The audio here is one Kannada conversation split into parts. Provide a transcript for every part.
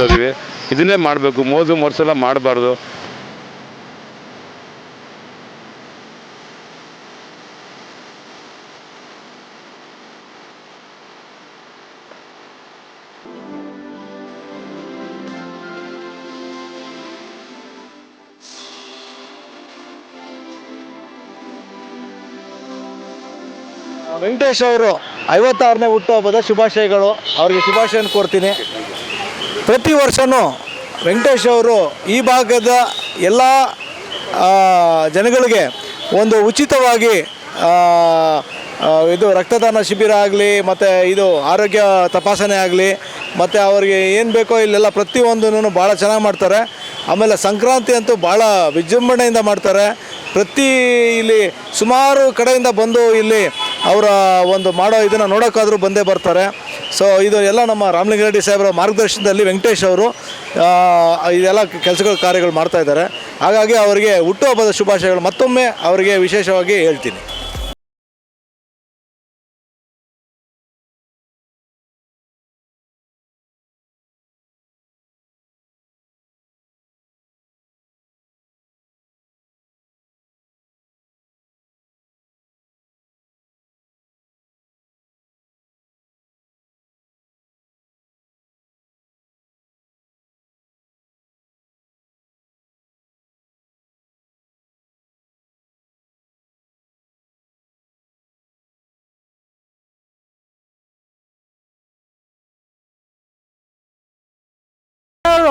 ಬರ್ತಾ ಇದೀವಿ ಇದನ್ನೇ ಮಾಡಬೇಕು. ಮೋಸು ಮೋಸ ಮಾಡಬಾರ್ದು. ವೆಂಕಟೇಶ್ ಅವರು ಐವತ್ತಾರನೇ ಹುಟ್ಟುಹಬ್ಬದ ಶುಭಾಶಯಗಳು. ಅವರಿಗೆ ಶುಭಾಶಯನ ಕೋರ್ತೀನಿ. ಪ್ರತಿ ವರ್ಷವೂ ವೆಂಕಟೇಶ್ ಅವರು ಈ ಭಾಗದ ಎಲ್ಲ ಜನಗಳಿಗೆ ಒಂದು ಉಚಿತವಾಗಿ ಇದು ರಕ್ತದಾನ ಶಿಬಿರ ಆಗಲಿ, ಮತ್ತು ಇದು ಆರೋಗ್ಯ ತಪಾಸಣೆ ಆಗಲಿ, ಮತ್ತು ಅವರಿಗೆ ಏನು ಬೇಕೋ ಇಲ್ಲೆಲ್ಲ ಪ್ರತಿಯೊಂದನ್ನು ಭಾಳ ಚೆನ್ನಾಗಿ ಮಾಡ್ತಾರೆ. ಆಮೇಲೆ ಸಂಕ್ರಾಂತಿ ಅಂತೂ ಭಾಳ ವಿಜೃಂಭಣೆಯಿಂದ ಮಾಡ್ತಾರೆ. ಪ್ರತಿ ಇಲ್ಲಿ ಸುಮಾರು ಕಡೆಯಿಂದ ಬಂದು ಇಲ್ಲಿ ಅವರ ಒಂದು ಮಾಡೋ ಇದನ್ನು ನೋಡೋಕ್ಕಾದರೂ ಬಂದೇ ಬರ್ತಾರೆ. ಸೊ ಇದು ಎಲ್ಲ ನಮ್ಮ ರಾಮಲಿಂಗಾರೆಡ್ಡಿ ಸಾಹೇಬರ ಮಾರ್ಗದರ್ಶನದಲ್ಲಿ ವೆಂಕಟೇಶ್ ಅವರು ಇದೆಲ್ಲ ಕೆಲಸಗಳು ಕಾರ್ಯಗಳು ಮಾಡ್ತಾ ಇದ್ದಾರೆ. ಹಾಗಾಗಿ ಅವರಿಗೆ ಹುಟ್ಟುಹಬ್ಬದ ಶುಭಾಶಯಗಳು. ಮತ್ತೊಮ್ಮೆ ಅವರಿಗೆ ವಿಶೇಷವಾಗಿ ಹೇಳ್ತೀನಿ.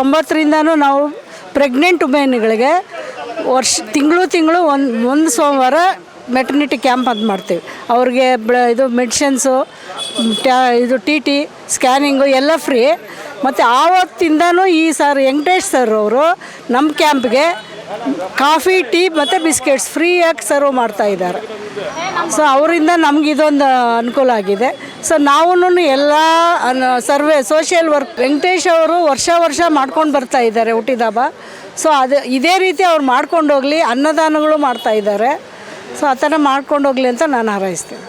ಒಂಬತ್ತರಿಂದನೂ ನಾವು ಪ್ರೆಗ್ನೆಂಟ್ ವುಮೆನ್ಗಳಿಗೆ ವರ್ಷ, ತಿಂಗಳು ತಿಂಗಳು ಒಂದು ಒಂದು ಸೋಮವಾರ ಮೆಟರ್ನಿಟಿ ಕ್ಯಾಂಪ್ ಅಂತ ಮಾಡ್ತೀವಿ. ಅವ್ರಿಗೆ ಬ್ಲ ಇದು ಮೆಡಿಷನ್ಸು ಟ್ಯಾ, ಇದು ಟಿ ಟಿ ಸ್ಕ್ಯಾನಿಂಗು ಎಲ್ಲ ಫ್ರೀ ಮತ್ತು ಆವತ್ತಿಂದನೂ ಈ ಸರ್, ವೆಂಕಟೇಶ್ ಸರ್ ಅವರು ನಮ್ಮ ಕ್ಯಾಂಪ್ಗೆ ಕಾಫಿ ಟೀ ಮತ್ತು ಬಿಸ್ಕೆಟ್ಸ್ ಫ್ರೀಯಾಗಿ ಸರ್ವ್ ಮಾಡ್ತಾ ಇದ್ದಾರೆ. ಸೊ ಅವರಿಂದ ನಮ್ಗೆ ಇದೊಂದು ಅನುಕೂಲ ಆಗಿದೆ. ಸೊ ನಾವು ಎಲ್ಲ ಸರ್ವೆ ಸೋಷಿಯಲ್ ವರ್ಕ್ ವೆಂಕಟೇಶ್ ಅವರು ವರ್ಷ ವರ್ಷ ಮಾಡ್ಕೊಂಡು ಬರ್ತಾ ಇದ್ದಾರೆ ಹುಟ್ಟಿದಬ್ಬ ಸೊ ಅದು, ಇದೇ ರೀತಿ ಅವ್ರು ಮಾಡ್ಕೊಂಡು ಹೋಗಲಿ ಅನ್ನದಾನಗಳು ಮಾಡ್ತಾ ಇದ್ದಾರೆ. ಸೊ ಆ ಥರ ಮಾಡ್ಕೊಂಡು ಹೋಗಲಿ ಅಂತ ನಾನು ಹಾರೈಸ್ತೀನಿ.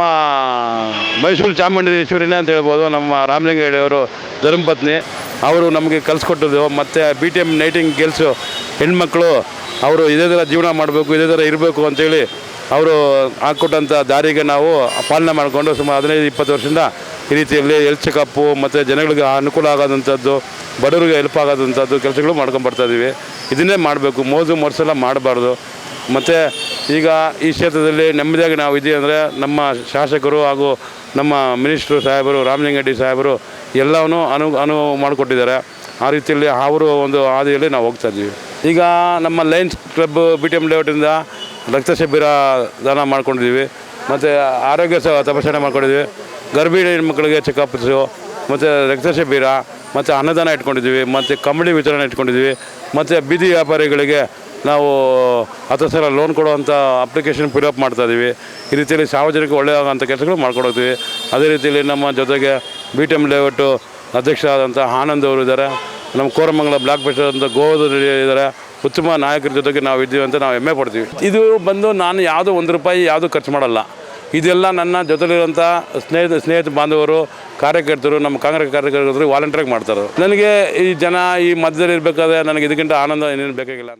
ನಮ್ಮ ಮೈಸೂರು ಚಾಮುಂಡೇಶ್ವರಿನೇ ಅಂತ ಹೇಳ್ಬೋದು, ನಮ್ಮ ರಾಮಲಿಂಗಯ್ಯವರು ಧರ್ಮಪತ್ನಿ ಅವರು ನಮಗೆ ಕಲಿಸ್ಕೊಟ್ಟಿದ್ದು, ಮತ್ತು B T M Nightingales ಹೆಣ್ಮಕ್ಳು, ಅವರು ಇದೇ ಥರ ಜೀವನ ಮಾಡಬೇಕು, ಇದೇ ಥರ ಇರಬೇಕು ಅಂತೇಳಿ ಅವರು ಹಾಕ್ಕೊಟ್ಟಂಥ ದಾರಿಗೆ ನಾವು ಪಾಲನೆ ಮಾಡಿಕೊಂಡು ಸುಮಾರು ಹದಿನೈದು, ಇಪ್ಪತ್ತು ವರ್ಷದಿಂದ ಈ ರೀತಿಯಲ್ಲಿ ಹೆಲ್ತ್ ಚೆಕಪ್ಪು ಮತ್ತು ಜನಗಳಿಗೆ ಅನುಕೂಲ ಆಗೋದಂಥದ್ದು, ಬಡವರಿಗೆ ಹೆಲ್ಪ್ ಆಗೋದಂಥದ್ದು ಕೆಲಸಗಳು ಮಾಡ್ಕೊಂಡು ಬರ್ತಾ ಇದ್ದೀವಿ ಇದನ್ನೇ ಮಾಡಬೇಕು, ಮೋಜು ಮೋಸೆಲ್ಲ ಮಾಡಬಾರ್ದು. ಮತ್ತು ಈಗ ಈ ಕ್ಷೇತ್ರದಲ್ಲಿ ನೆಮ್ಮದಿಯಾಗಿ ನಾವು ಇದ್ದೀವಿ ಅಂದರೆ ನಮ್ಮ ಶಾಸಕರು ಹಾಗೂ ನಮ್ಮ ಮಿನಿಸ್ಟ್ರು ಸಾಹೇಬರು, ರಾಮಲಿಂಗಡ್ಡಿ ಸಾಹೇಬರು ಎಲ್ಲವನ್ನೂ ಅನು, ಅನುವು ಮಾಡಿಕೊಟ್ಟಿದ್ದಾರೆ. ಆ ರೀತಿಯಲ್ಲಿ ಅವರು ಒಂದು ಹಾದಿಯಲ್ಲಿ ನಾವು ಹೋಗ್ತಾ ಇದ್ದೀವಿ. ಈಗ ನಮ್ಮ Lions Club B T M ಲೇಔಟಿಂದ ರಕ್ತ ಶಿಬಿರ ದಾನ ಮಾಡ್ಕೊಂಡಿದ್ದೀವಿ. ಮತ್ತು ಆರೋಗ್ಯ ಸ ತಪಾಸಣೆ ಮಾಡ್ಕೊಂಡಿದ್ದೀವಿ. ಗರ್ಭಿಣಿ ಮಕ್ಕಳಿಗೆ ಚೆಕಪ್ಸು ಮತ್ತು ರಕ್ತ ಶಿಬಿರ ಮತ್ತು ಅನ್ನದಾನ ಇಟ್ಕೊಂಡಿದ್ದೀವಿ, ಮತ್ತು ಕಂಬಳಿ ವಿತರಣೆ ಇಟ್ಕೊಂಡಿದ್ದೀವಿ, ಮತ್ತು ಬೀದಿ ವ್ಯಾಪಾರಿಗಳಿಗೆ ನಾವು ಹತ್ತು ಸಾವಿರ ಲೋನ್ ಕೊಡುವಂಥ ಅಪ್ಲಿಕೇಶನ್ ಫಿಲಪ್ ಮಾಡ್ತಾ ಇದ್ದೀವಿ ಈ ರೀತಿಯಲ್ಲಿ ಸಾರ್ವಜನಿಕ ಒಳ್ಳೆಯದಾದಂಥ ಕೆಲಸಗಳು ಮಾಡ್ಕೊಡೋಗ್ತೀವಿ ಅದೇ ರೀತಿಯಲ್ಲಿ ನಮ್ಮ ಜೊತೆಗೆ ಬಿ ಟಿ ಎಂ ಲೇಔಟು ಅಧ್ಯಕ್ಷರಾದಂಥ ಆನಂದ್ ಅವರು ಇದ್ದಾರೆ. ನಮ್ಮ ಕೋರಮಂಗಲ ಬ್ಲಾಕ್ ಅಂತ ಗೋವಾದ ಇದ್ದಾರೆ. ಉತ್ತಮ ನಾಯಕರ ಜೊತೆಗೆ ನಾವು ಇದ್ದೀವಿ ಅಂತ ನಾವು ಹೆಮ್ಮೆ ಪಡ್ತೀವಿ. ಇದು ಬಂದು ನಾನು ಯಾವುದೋ ಒಂದು ರೂಪಾಯಿ ಯಾವುದು ಖರ್ಚು ಮಾಡಲ್ಲ. ಇದೆಲ್ಲ ನನ್ನ ಜೊತೆಲಿರುವಂಥ ಸ್ನೇಹಿತ ಸ್ನೇಹಿತ ಬಾಂಧವರು, ಕಾರ್ಯಕರ್ತರು, ನಮ್ಮ ಕಾಂಗ್ರೆಸ್ ಕಾರ್ಯಕರ್ತರು ವಾಲಂಟಿಯರ್ಗೆ ಮಾಡ್ತಾರೆ. ನನಗೆ ಈ ಜನ ಈ ಮಧ್ಯದಲ್ಲಿ ಇರಬೇಕಾದ್ರೆ ನನಗೆ ಇದಕ್ಕಿಂತ ಆನಂದ ಏನೇನು ಬೇಕಾಗಿಲ್ಲ